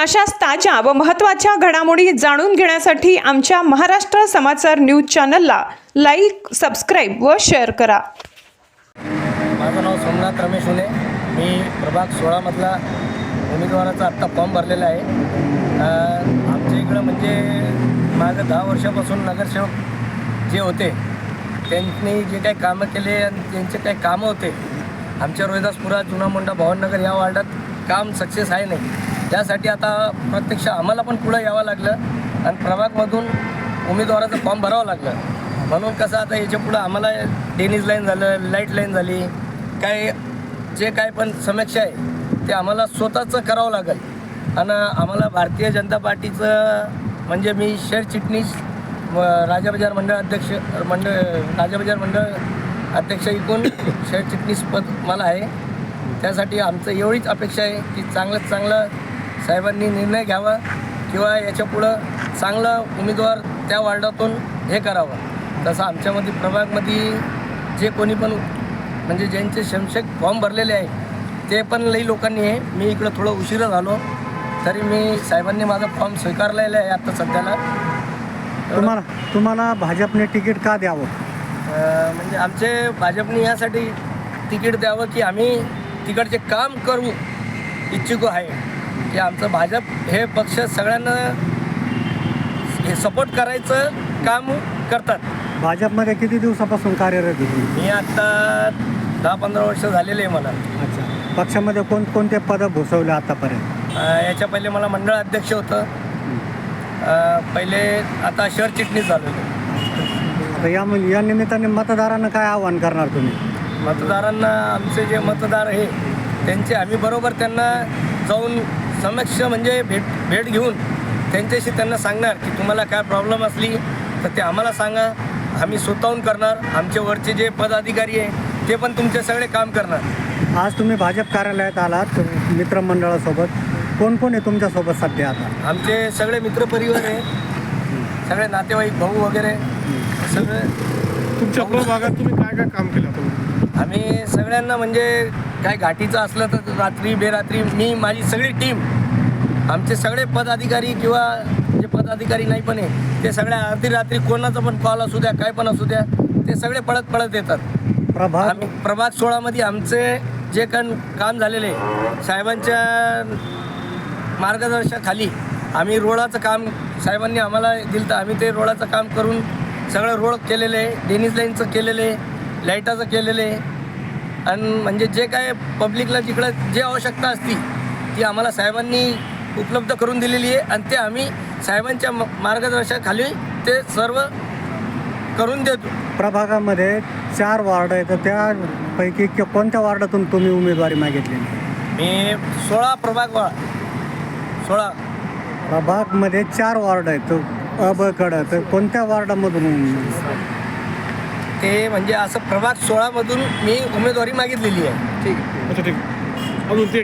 अशाच ताज्या व महत्त्वाच्या घडामोडी जाणून घेण्यासाठी आमच्या महाराष्ट्र समाचार न्यूज चॅनलला लाईक सबस्क्राईब व शेअर करा. माझं नाव सोमनाथ रमेश हुने मी प्रभाग सोळामधला उमेदवाराचा आत्ता फॉर्म भरलेला आहे. आमच्या इकडं म्हणजे मागं दहा वर्षापासून नगरसेवक जे होते त्यांनी जे काही कामं केले आणि त्यांचे काही कामं होते आमच्या रोहिदासपुरा जुना मुंडा भवननगर या वार्डात काम सक्सेस आहे नाही. त्यासाठी आता प्रत्यक्ष आम्हाला पण पुढं यावं लागलं आणि प्रभागमधून उमेदवाराचं फॉर्म भरावं लागलं. म्हणून कसं आता याच्या पुढं आम्हाला टेनिस लाईन झालं लाइट लाईन झाली काय जे काय पण समीक्षा आहे ते आम्हाला स्वतःचं करावं लागेल. आणि आम्हाला भारतीय जनता पार्टीचं म्हणजे मी शहर चिटणीस राजा बाजार मंडळ अध्यक्ष मंडळ राजा बाजार मंडळ अध्यक्ष इकून शहर चिटणीस पद मला आहे. त्यासाठी आमचं एवढीच अपेक्षा आहे की चांगल्यात चांगलं साहेबांनी निर्णय घ्यावा किंवा याच्या पुढं चांगला उमेदवार त्या वार्डातून हे करावं. तसं आमच्यामध्ये प्रभागमध्ये जे कोणी पण म्हणजे ज्यांचे शमशेक फॉर्म भरलेले आहे ते पण लई लोकांनी आहे मी इकडं थोडं उशिरा झालो तरी मी साहेबांनी माझा फॉर्म स्वीकारलेला आहे आता सध्याला. तुम्हाला तुम्हाला भाजपने तिकीट का द्यावं? म्हणजे आमचे भाजपने यासाठी तिकीट द्यावं की आम्ही तिकडचे काम करू इच्छुक आहे. की आमचं भाजप हे पक्ष सगळ्यांना हे सपोर्ट करायचं काम करतात. भाजपमध्ये किती दिवसापासून कार्यरत आहे मी आत्ता दहा पंधरा वर्ष झालेले आहे मला. अच्छा. पक्षामध्ये कोणकोणते पदं भूषवले आतापर्यंत? अं, याच्या पहिले मला मंडळ अध्यक्ष होतं. अं, पहिले आता शहर चिटणीस झालेलो आता या या निमित्ताने मतदारांना काय आव्हान करणार तुम्ही? मतदारांना आमचे जे मतदार आहे त्यांचे आम्ही बरोबर त्यांना जाऊन समक्ष म्हणजे भेट भेट घेऊन त्यांच्याशी त्यांना सांगणार की तुम्हाला काय प्रॉब्लेम असली तर ते आम्हाला सांगा. आम्ही स्वतःहून करणार. आमचे वरचे जे पदाधिकारी आहे ते पण तुमचे सगळे काम करणार. आज तुम्ही भाजप कार्यालयात आलात मित्रमंडळासोबत. कोण कोण आहे तुमच्यासोबत सध्या आता? आमचे सगळे मित्रपरिवार आहे. सगळे नातेवाईक भाऊ वगैरे. सगळे तुमच्या प्रभागात तुम्ही काय काय काम केलं तुम्ही आम्ही सगळ्यांना म्हणजे काय घाटीचं असलं तर रात्री बेरात्री मी माझी सगळी टीम आमचे सगळे पदाधिकारी किंवा जे पदाधिकारी नाही पण आहे ते सगळ्या अर्धी रात्री कोणाचा पण कॉल असू द्या काय पण असू द्या ते सगळे पळत पळत येतात. प्रभाग आम्ही प्रभाग सोळामध्ये आमचे जे कण काम झालेले साहेबांच्या मार्गदर्शनाखाली आम्ही रोडाचं काम साहेबांनी आम्हाला दिलं तर आम्ही ते रोडाचं काम करून सगळं रोड केलेलं आहे डेनिस लाईनचं केलेलं आहे लाईटाचं केलेलं आहे आणि म्हणजे जे काय पब्लिकला जिकडं जे आवश्यकता असती ती आम्हाला साहेबांनी उपलब्ध करून दिलेली आहे. आणि ते आम्ही साहेबांच्या म- मार्गदर्शनाखाली ते सर्व करून देतो. प्रभागामध्ये चार वार्ड आहेत. तर त्यापैकी कि- कोणत्या वार्डातून तुम्ही उमेदवारी मागितलेली मी सोळा प्रभाग वा सोळा. प्रभागमध्ये चार वार्ड आहेत. अ ब कडं तर कोणत्या वार्डामधून? ते म्हणजे असं प्रभाग सोळामधून मी उमेदवारी मागितलेली आहे अच्छा ठीक आहे. अजून ते